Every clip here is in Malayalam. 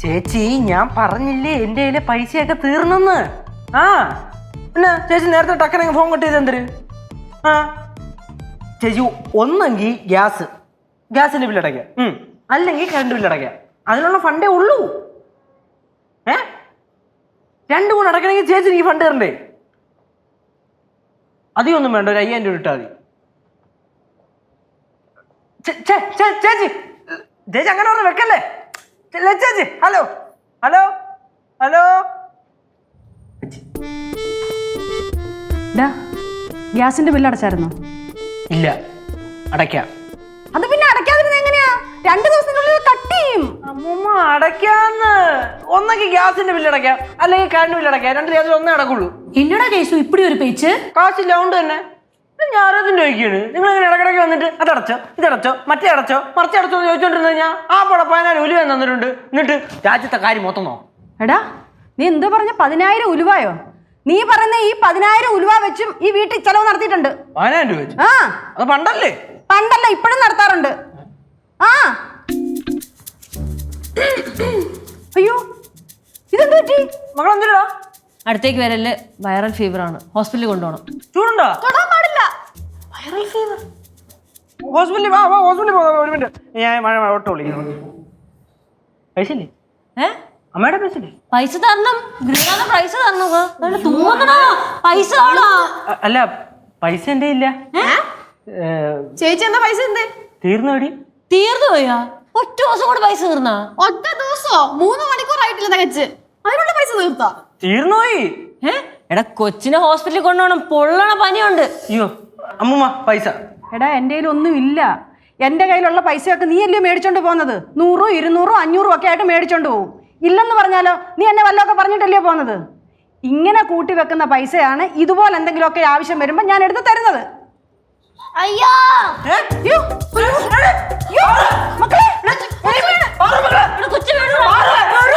ചേച്ചി ഞാൻ പറഞ്ഞില്ലേ എന്റെ കയ്യിലെ പൈസയൊക്കെ തീർന്നെന്ന്? ആ പിന്നെ ചേച്ചി നേരത്തെ ടക്കനങ്ങ് ഫോൺ കട്ട് എന്തര് ആ. ചേച്ചി ഒന്നെങ്കിൽ ഗ്യാസ്. ഗ്യാസിന്റെ ബില്ലടയ്ക്കുക അല്ലെങ്കിൽ കറണ്ട് ബില്ലടയ്ക്കുക അതിനുള്ള ഫണ്ടേ ഉള്ളൂ. ഏ? രണ്ടു കൂടെ അടക്കണമെങ്കിൽ ചേച്ചി ഈ ഫണ്ട് തരണ്ടേ? അധികം ഒന്നും വേണ്ട ഒരു അയ്യായിരം രൂപ ഇട്ടാൽ മതി. ചേച്ചി. ചേച്ചി അങ്ങനെ ഒന്ന് വെക്കല്ലേ? ചേ- ലേ, ചേച്ചി ഹലോ ഹലോ ഹലോ. ഗ്യാസിന്റെ ബില്ല് അടച്ചായിരുന്നോ? ഇല്ല അടയ്ക്കാം. അത് പിന്നെ അടയ്ക്കാതിരുന്ന എങ്ങനെയാ? രണ്ടു ദിവസത്തിനുള്ളിൽ കട്ട് ചെയ്യും. അമ്മൂമ്മ അടയ്ക്കാന്ന്. ഒന്നെങ്കിൽ ഗ്യാസിന്റെ ബില്ല് അടയ്ക്കാം. അല്ലെങ്കിൽ കറണ്ട് ബില്ല് അടയ്ക്കാം. രണ്ട് ഗ്യാസിൽ ഒന്നേ അടക്കുള്ളൂ. എന്നടാ കേസു ഇപ്പടി ഒരു പേച്ച്? കാശില്ല അതുകൊണ്ട് തന്നെ. ഞാൻ ആരോഗ്യം ചോദിക്കുകയാണ് നിങ്ങൾ ഇങ്ങനെ ഇടക്കിടയ്ക്ക് വന്നിട്ട് അതടച്ചോ ഇതടച്ചോ മറ്റേ അടച്ചോ മറിച്ച് അടച്ചോ എന്ന് ചോദിച്ചോണ്ടിരുന്നത് ഞാൻ ആ പട പതിനായിരം ഉലുവ തന്നിട്ടുണ്ട്. എന്നിട്ട് രാജ്യത്തെ കാര്യം മൊത്തം നോ എടാ നീ എന്തോ പറഞ്ഞ പതിനായിരം ഉലുവായോ? നീ പറയുന്ന ഈ പതിനായിരം ഉലുവ വെച്ചും ഈ വീട്ടിൽ ചെലവ് നടത്തിയിട്ടുണ്ട്. പതിനായിരം രൂപ വെച്ച്? ആ. അത് പണ്ടല്ലേ? പണ്ടല്ല ഇപ്പോഴും നടത്താറുണ്ട്. ആ. അയ്യോ ഇതെന്ത് പറ്റി? മകളെന്തിനാ അടുത്തേക്ക് വരൽ വൈറൽ ഫീവർ ആണ്. ഹോസ്പിറ്റലിൽ കൊണ്ടുപോകണം. ചൂടുണ്ടോ? ഹോസ്പിറ്റലിൽ വാ വാ ഹോസ്പിറ്റലിൽ പോകാം ഒരു മിനിറ്റ്. ഞാൻ മഴ മഴ ഓട്ടോ വിളിക്കുന്നു. പൈസ ഇല്ലേ ഏ? അമ്മയുടെ പൈസ ഇല്ലേ പൈസ തരണം. പൈസ തരണം പൈസ അല്ല പൈസ ഇല്ല ചേച്ചി എന്താ പൈസ എന്തേ തീർന്നു തീർന്നു പോയാ? ഒറ്റ ദിവസം കൊണ്ട് പൈസ തീർന്നാ? ഒറ്റ ദിവസോ? മൂന്ന് മണിക്കൂർ ആയിട്ടില്ല തകച്ച്. അതിനുള്ള പൈസ തീർത്താ? തീർന്നു പോയി. എടാ കൊച്ചിനെ ഹോസ്പിറ്റലിൽ കൊണ്ടുപോകണം. പൊള്ളണ പനിയുണ്ട്. അയ്യോ. അമ്മൂമ്മ പൈസ. എടാ എന്റെ കയ്യിൽ ഒന്നും ഇല്ല. എന്റെ കയ്യിലുള്ള പൈസയൊക്കെ നീ അല്ലേ മേടിച്ചോണ്ട് പോകുന്നത് നൂറും ഇരുന്നൂറും അഞ്ഞൂറും ഒക്കെ ആയിട്ട് മേടിച്ചോണ്ട് പോകും ഇല്ലെന്ന് പറഞ്ഞാലോ നീ എന്നെ വല്ലതൊക്കെ പറഞ്ഞിട്ടല്ലേ പോകുന്നത് ഇങ്ങനെ കൂട്ടി വെക്കുന്ന പൈസയാണ് ഇതുപോലെ എന്തെങ്കിലുമൊക്കെ ആവശ്യം വരുമ്പോൾ ഞാൻ എടുത്ത് തരുന്നത്. അയ്യോ! മക്കളെ,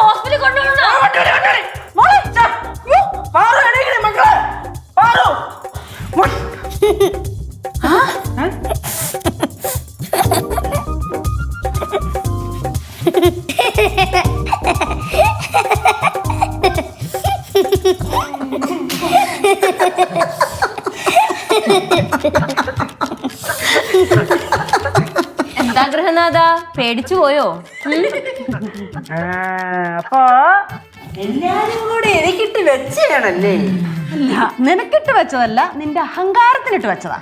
ഹോസ്പിറ്റലിൽ കൊണ്ടുപോകണം മക്കളെ. പാറു. എന്താ ഗൃഹനാഥ പേടിച്ചു പോയോ ഉം? ആ, അപ്പൊ എല്ലാരും കൂടി എനിക്കിട്ട് വെച്ചാണല്ലേ അല്ല നിനക്കിട്ട് വെച്ചതല്ല നിന്റെ അഹങ്കാരത്തിനിട്ട് വെച്ചതാ.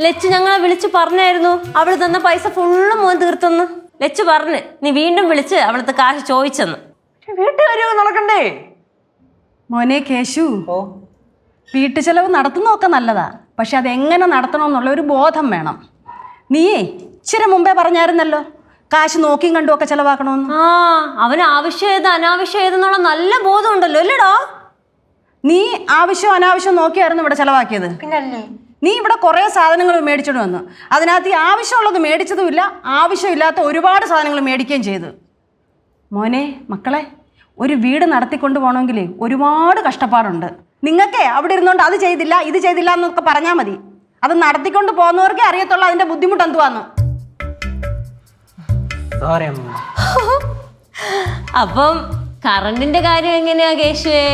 ലച്ചു ഞങ്ങളെ വിളിച്ച് പറഞ്ഞായിരുന്നു. അവൾ തന്ന പൈസ ഫുള്ള് മോൻ തീർത്തെന്ന്. ലച്ചു പറഞ്ഞു നീ വീണ്ടും വിളിച്ച് അവളത്തെ കാശ് ചോദിച്ചെന്ന്. വീട്ടുകാര്യം നടക്കണ്ടേ? മോനെ കേശു ഓ. വീട്ടു ചെലവ് നടത്തുന്നതൊക്കെ നല്ലതാ. പക്ഷെ അതെങ്ങനെ നടത്തണമെന്നുള്ള ഒരു ബോധം വേണം. നീ ഇച്ചിരി മുമ്പേ പറഞ്ഞായിരുന്നല്ലോ. കാശ് നോക്കിയും കണ്ടും ഒക്കെ ചെലവാക്കണമെന്ന് ആ അവന് ആവശ്യം ഏത് അനാവശ്യം ഏതെന്നുള്ള നല്ല ബോധം ഉണ്ടല്ലോ അല്ലേടാ നീ ആവശ്യം അനാവശ്യം നോക്കിയായിരുന്നു ഇവിടെ ചെലവാക്കിയത്. നീ ഇവിടെ കുറേ സാധനങ്ങൾ മേടിച്ചിട്ട് വന്നു. അതിനകത്ത് ഈ ആവശ്യമുള്ളത് മേടിച്ചതുമില്ല ആവശ്യമില്ലാത്ത ഒരുപാട് സാധനങ്ങൾ മേടിക്കുകയും ചെയ്തു. മോനെ മക്കളെ ഒരു വീട് നടത്തിക്കൊണ്ട് പോകണമെങ്കിൽ ഒരുപാട് കഷ്ടപ്പാടുണ്ട്. നിങ്ങൾക്കേ അവിടെ ഇരുന്നുകൊണ്ട് അത് ചെയ്തില്ല ഇത് ചെയ്തില്ല എന്നൊക്കെ പറഞ്ഞാൽ മതി. അത് നടത്തിക്കൊണ്ട് പോകുന്നവർക്കേ അറിയത്തുള്ളൂ അതിന്റെ ബുദ്ധിമുട്ട് എന്തുവാന്ന്. സോറി അമ്മ അപ്പം കറണ്ടിന്റെ കാര്യം എങ്ങനെയാ കേശുവേ?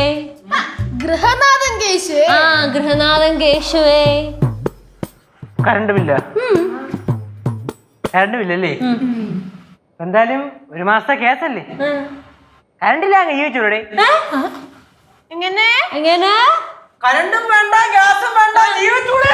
ഗൃഹനാഥൻ കേശുവേ. ആ ഗൃഹനാഥൻ കേശുവേ. Current bill. കറണ്ട് ബില്ലല്ലേ? എന്തായാലും ഒരു മാസത്തെ കേസല്ലേ? കറണ്ടില്ല അങ്ങ് ജീവിച്ചൂടെ എങ്ങനെ? എങ്ങനെ? കറണ്ടും വേണ്ട ഗ്യാസും വേണ്ട ജീവിച്ചൂടെ.